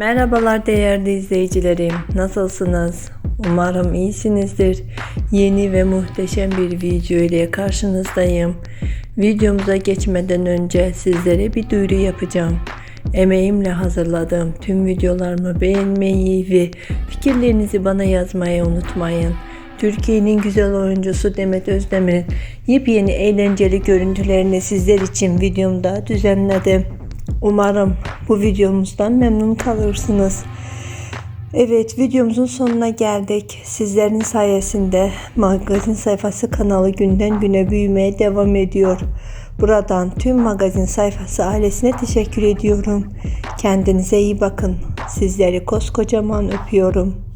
Merhabalar değerli izleyicilerim. Nasılsınız? Umarım iyisinizdir. Yeni ve muhteşem bir video ile karşınızdayım. Videomuza geçmeden önce sizlere bir duyuru yapacağım. Emeğimle hazırladığım tüm videolarımı beğenmeyi ve fikirlerinizi bana yazmayı unutmayın. Türkiye'nin güzel oyuncusu Demet Özdemir'in yepyeni eğlenceli görüntülerini sizler için videomda düzenledim. Umarım bu videomuzdan memnun kalırsınız. Evet videomuzun sonuna geldik. Sizlerin sayesinde magazin sayfası kanalı günden güne büyümeye devam ediyor. Buradan tüm magazin sayfası ailesine teşekkür ediyorum. Kendinize iyi bakın. Sizleri koskocaman öpüyorum.